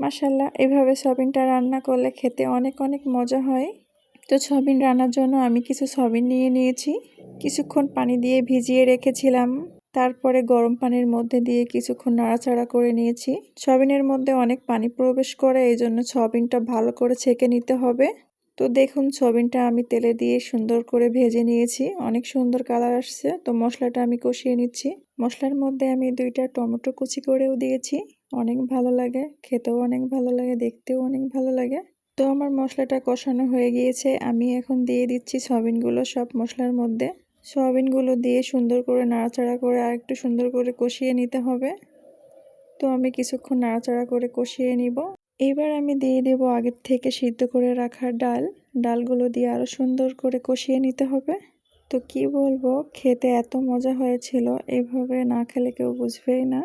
মাসাল্লাহ এভাবে সবিনটা রান্না করলে খেতে অনেক অনেক মজা হয়। তো সয়াবিন রান্নার জন্য আমি কিছু সয়াবিন নিয়ে নিয়েছি। কিছুক্ষণ পানি দিয়ে ভিজিয়ে রেখেছিলাম। তারপরে গরম পানির মধ্যে দিয়ে কিছুক্ষণ নাড়াচাড়া করে নিয়েছি। সয়াবিনের মধ্যে অনেক পানি প্রবেশ করে এই জন্য সয়াবিনটা ভালো করে ছেঁকে নিতে হবে। তো দেখুন, সয়াবিনটা আমি তেলে দিয়ে সুন্দর করে ভেজে নিয়েছি। অনেক সুন্দর কালার আসছে। তো মশলাটা আমি কষিয়ে নিচ্ছি। মশলার মধ্যে আমি দুইটা টমেটো কুচি করেও দিয়েছি। অনেক ভালো লাগে, খেতেও অনেক ভালো লাগে, দেখতেও অনেক ভালো লাগে। তো আমার মশলাটা কষানো হয়ে গিয়েছে, আমি এখন দিয়ে দিচ্ছি সয়াবিনগুলো সব মশলার মধ্যে। সয়াবিনগুলো দিয়ে সুন্দর করে নাড়াচাড়া করে আর একটু সুন্দর করে কষিয়ে নিতে হবে। তো আমি কিছুক্ষণ নাড়াচাড়া করে কষিয়ে নিব। এবার আমি দিয়ে দেব আগের থেকে সিদ্ধ করে রাখা ডাল। ডালগুলো দিয়ে আরও সুন্দর করে কষিয়ে নিতে হবে। তো কি বলব, খেতে এত মজা হয়েছিল, এভাবে না খেলে কেউ বুঝবেই না।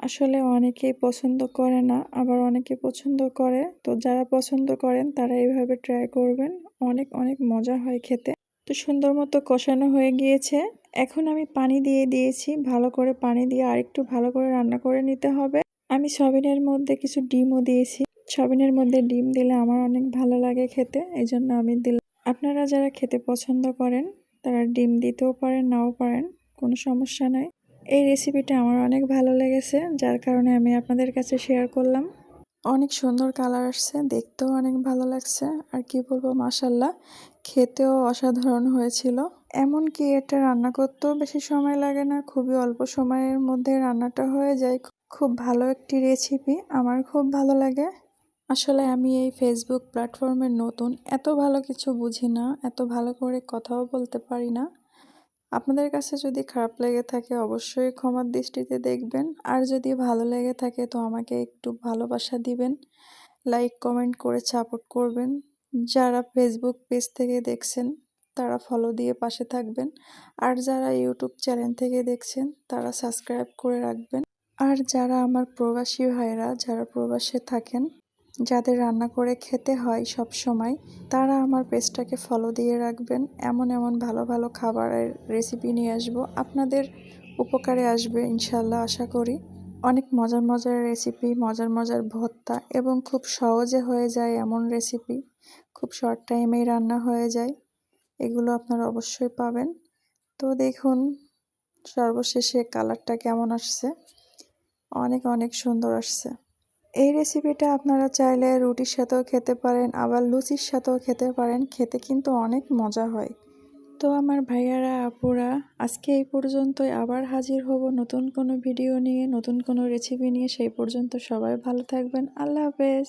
আসলে অনেকেই পছন্দ করে না, আবার অনেকে পছন্দ করে। তো যারা পছন্দ করেন, তারা এইভাবে ট্রাই করবেন। অনেক অনেক মজা হয় খেতে। তো সুন্দর মতো কষানো হয়ে গিয়েছে। এখন আমি পানি দিয়ে দিয়েছি। ভালো করে পানি দিয়ে আরেকটু ভালো করে রান্না করে নিতে হবে। আমি সবিনের মধ্যে কিছু ডিমও দিয়েছি। সবিনের মধ্যে ডিম দিলে আমার অনেক ভালো লাগে খেতে এই জন্য আমি দিলাম আপনারা যারা খেতে পছন্দ করেন, তারা ডিম দিতেও পারেন, নাও পারেন, কোনো সমস্যা নাই। এই রেসিপিটা আমার অনেক ভালো লেগেছে, যার কারণে আমি আপনাদের কাছে শেয়ার করলাম। অনেক সুন্দর কালার আসছে, দেখতেও অনেক ভালো লাগছে। আর কি বলব মাসাল্লাহ খেতেও অসাধারণ হয়েছিল। এমনকি এটা রান্না করতেও বেশি সময় লাগে না, খুবই অল্প সময়ের মধ্যে রান্নাটা হয়ে যায়। খুব ভালো একটি রেসিপি আমার খুব ভালো লাগে। আসলে আমি এই ফেসবুক প্ল্যাটফর্মে নতুন, এত ভালো কিছু বুঝি না, এত ভালো করে কথাও বলতে পারি না। আপনাদের কাছে যদি খারাপ লেগে থাকে অবশ্যই ক্ষমার দৃষ্টিতে দেখবেন। আর যদি ভালো লেগে থাকে তো আমাকে একটু ভালোবাসা দিবেন। লাইক কমেন্ট করে সাপোর্ট করবেন। যারা ফেসবুক পেজ থেকে দেখছেন, তারা ফলো দিয়ে পাশে থাকবেন। আর যারা ইউটিউব চ্যানেল থেকে দেখছেন, তারা সাবস্ক্রাইব করে রাখবেন। আর যারা আমার প্রবাসী ভাইরা, যারা প্রবাসে থাকেন যাদের রান্না করে খেতে হয় সব সময় তারা আমার পেজটাকে ফলো দিয়ে রাখবেন। এমন এমন ভালো ভালো খাবারের রেসিপি নিয়ে আসব। আপনাদের উপকারে আসবে ইনশাল্লাহ, আশা করি। অনেক মজার মজার রেসিপি মজার মজার ভর্তা এবং খুব সহজে হয়ে যায় এমন রেসিপি খুব শর্ট টাইমেই রান্না হয়ে যায়। এগুলো আপনারা অবশ্যই পাবেন। তো দেখুন, সর্বশেষে কালারটা কেমন আসছে? অনেক অনেক সুন্দর আসছে। এই রেসিপিটা আপনারা চাইলে রুটির সাথেও খেতে পারেন, আবার লুচির সাথেও খেতে পারেন, খেতে কিন্তু অনেক মজা হয়। তো আমার ভাইয়ারা, আপুরা, আজকে এই পর্যন্তই। আবার হাজির হব নতুন কোনো ভিডিও নিয়ে, নতুন কোনো রেসিপি নিয়ে, সেই পর্যন্ত সবাই ভালো থাকবেন। আল্লাহ হাফেজ।